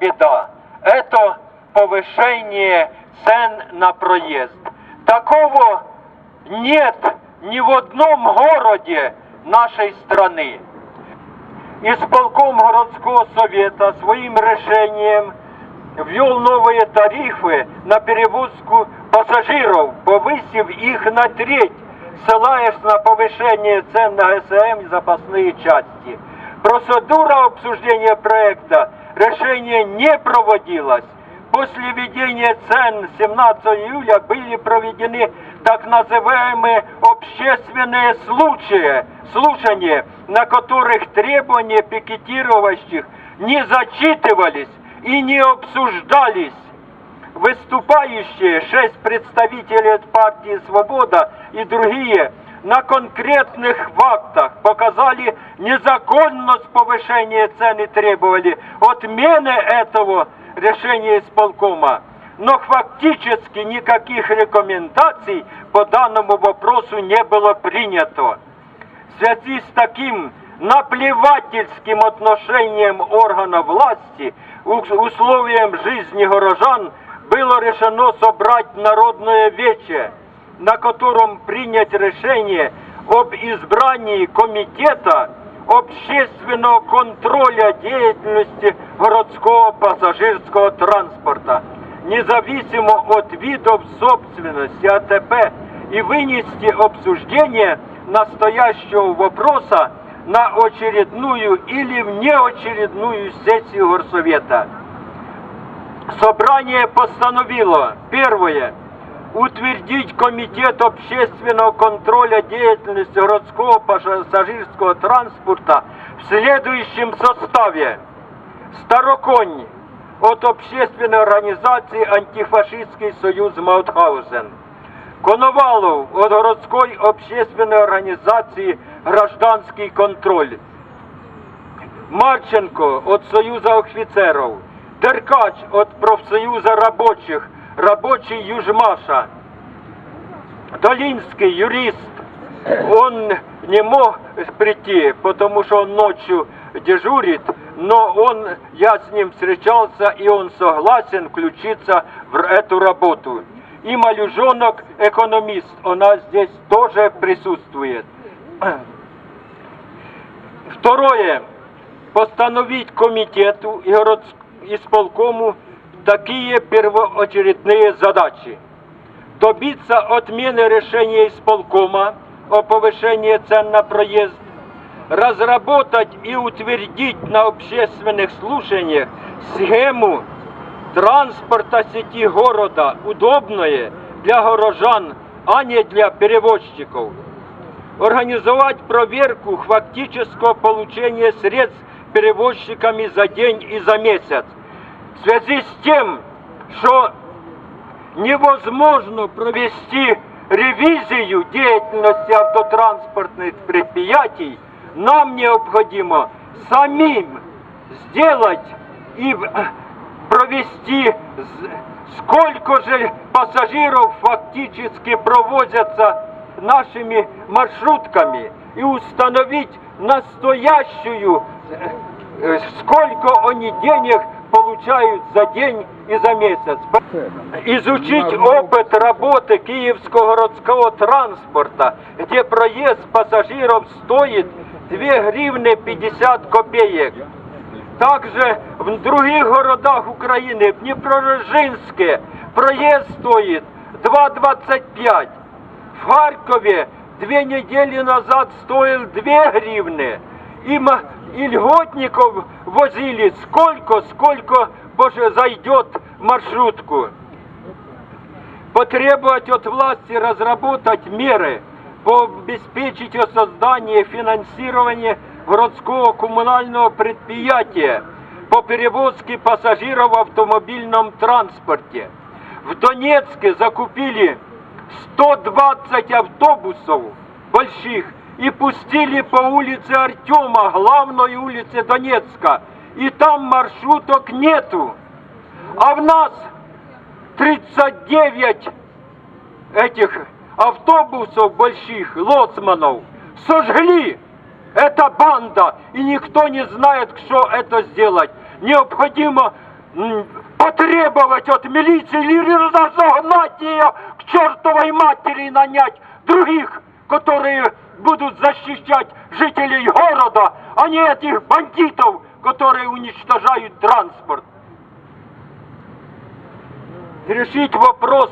беда – это повышение цен на проезд. Такого нет ни в одном городе нашей страны. Исполком городского совета своим решением ввел новые тарифы на перевозку пассажиров, повысив их на треть, ссылаясь на повышение цен на ГСМ и запасные части. Процедура обсуждения проекта решения не проводилась. После введения цен 17 июля были проведены так называемые общественные случаи, слушания, на которых требования пикетироващих не зачитывались и не обсуждались. Выступающие, шесть представителей партии «Свобода» и другие, на конкретных фактах показали незаконность повышения цен и требовали отмены этого решения исполкома. Но фактически никаких рекомендаций по данному вопросу не было принято. В связи с таким наплевательским отношением органов власти условиям жизни горожан было решено собрать народное вече, на котором принять решение об избрании комитета общественного контроля деятельности городского пассажирского транспорта, независимо от видов собственности АТП, и вынести обсуждение настоящего вопроса на очередную или внеочередную сессию Горсовета. Собрание постановило, первое, утвердить Комитет общественного контроля деятельности городского пассажирского транспорта в следующем составе. Староконь от общественной организации «Антифашистский союз Маутхаузен». Коновалов от городской общественной организации «Гражданский контроль». Марченко от Союза офицеров. Деркач от профсоюза рабочих, рабочий Южмаша. Долинский юрист, он не мог прийти, потому что он ночью дежурит, но он, я с ним встречался, и он согласен включиться в эту работу. И Малюжонок, экономист, у нас здесь тоже присутствует. Второе. Постановить комитету и город исполкому такие первоочередные задачи. Добиться отмены решения исполкома о повышении цен на проезд, разработать и утвердить на общественных слушаниях схему транспорта сети города удобное для горожан, а не для перевозчиков. Организовать проверку фактического получения средств перевозчиками за день и за месяц. В связи с тем, что невозможно провести ревизию деятельности автотранспортных предприятий, нам необходимо самим сделать и провести, сколько же пассажиров фактически провозятся нашими маршрутками и установить настоящую, э, сколько они денег получают за день и за месяц. Изучить опыт работы Киевского городского транспорта, где проезд пассажиров стоит 2 гривны 50 копеек. Также в других городах Украины, в Днепророжинске, проезд стоит 2,25. В Харькове две недели назад стоил 2 гривны. И, и льготников возили сколько, сколько боже, зайдет маршрутку. Потребовать от власти разработать меры по обеспечить создание финансирования городского коммунального предприятия по перевозке пассажиров в автомобильном транспорте. В Донецке закупили 120 автобусов больших и пустили по улице Артема, главной улице Донецка. И там маршруток нету. А в нас 39 этих автобусов больших, лоцманов, сожгли. Это банда, и никто не знает, что это сделать. Необходимо потребовать от милиции или разогнать ее к чертовой матери и нанять других, которые будут защищать жителей города, а не этих бандитов, которые уничтожают транспорт. Решить вопрос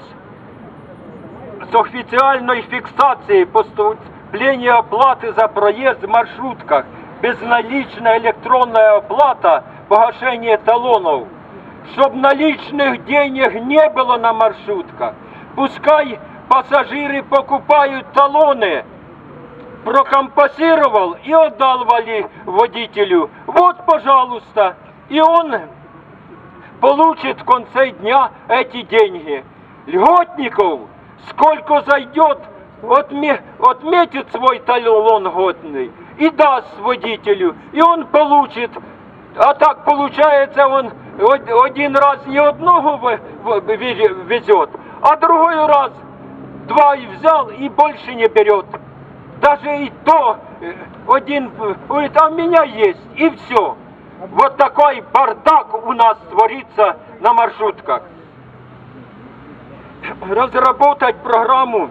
с официальной фиксацией поступления оплаты за проезд в маршрутках, безналичная электронная оплата, погашение талонов, чтобы наличных денег не было на маршрутках. Пускай пассажиры покупают талоны, прокомпасировал и отдал водителю. Вот, пожалуйста, и он получит в конце дня эти деньги. Льготников, сколько зайдет, отме- отметит свой талон годный и даст водителю, и он получит. А так получается, он од- один раз не одного везет, а другой раз два и взял и больше не берет. Даже и то э, один э, говорит, а у меня есть, и все. Вот такой бардак у нас творится на маршрутках. Разработать программу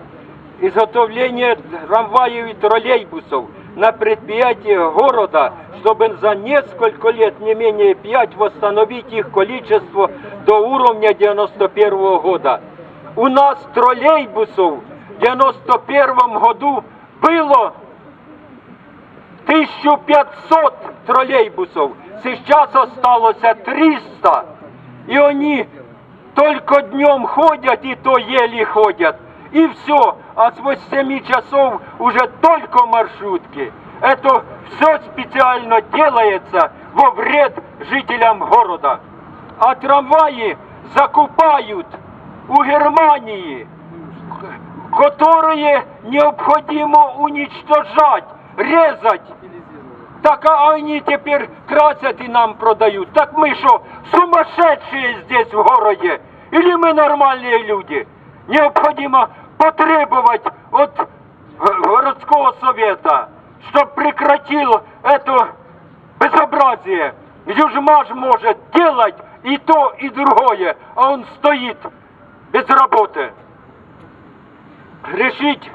изготовления трамваев и троллейбусов на предприятиях города, чтобы за несколько лет, не менее пять, восстановить их количество до уровня 91 года. У нас троллейбусов в 91 году было 1500 троллейбусов, сейчас осталось 300. И они только днем ходят, и то еле ходят. И все, а с 8 часов уже только маршрутки. Это все специально делается во вред жителям города. А трамваи закупают у Германии, которые необходимо уничтожать, резать. Так а они теперь красят и нам продают. Так мы что, сумасшедшие здесь в городе? Или мы нормальные люди? Необходимо потребовать от г- городского совета, чтобы прекратил это безобразие. Южмаш может делать и то, и другое, а он стоит без работы. Решить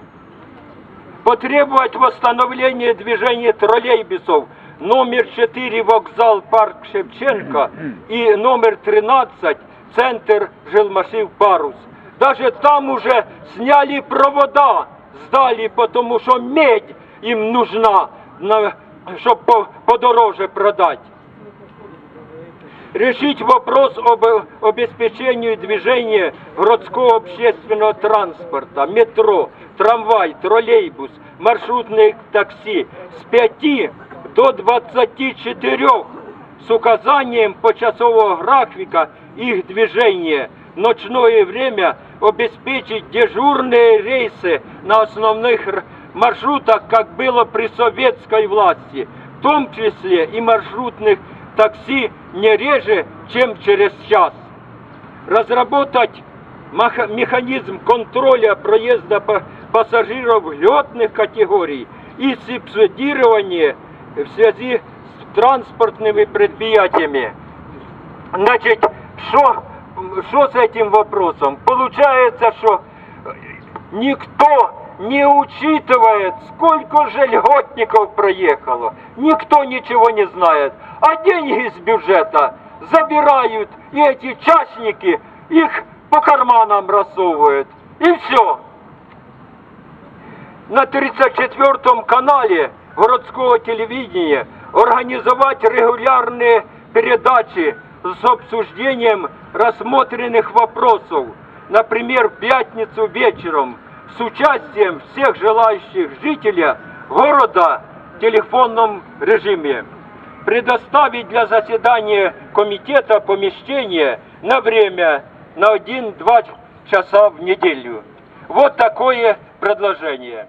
потребовать восстановления движения троллейбусов номер 4 вокзал парк Шевченко и номер 13 центр жилмашив Парус. Даже там уже сняли провода, сдали, потому что медь им нужна, чтобы подороже продать решить вопрос об обеспечении движения городского общественного транспорта, метро, трамвай, троллейбус, маршрутные такси с 5 до 24 с указанием почасового графика их движения. Ночное время обеспечить дежурные рейсы на основных маршрутах, как было при советской власти, в том числе и маршрутных такси не реже, чем через час. Разработать механизм контроля проезда па- пассажиров льготных категорий и субсидирование в связи с транспортными предприятиями. Значит, что, что с этим вопросом? Получается, что никто не учитывает, сколько же льготников проехало. Никто ничего не знает. А деньги из бюджета забирают, и эти частники их по карманам рассовывают. И все. На 34 канале городского телевидения организовать регулярные передачи с обсуждением рассмотренных вопросов, например, в пятницу вечером, с участием всех желающих жителей города в телефонном режиме. Предоставить для заседания комитета помещение на время на 1-2 часа в неделю. Вот такое предложение.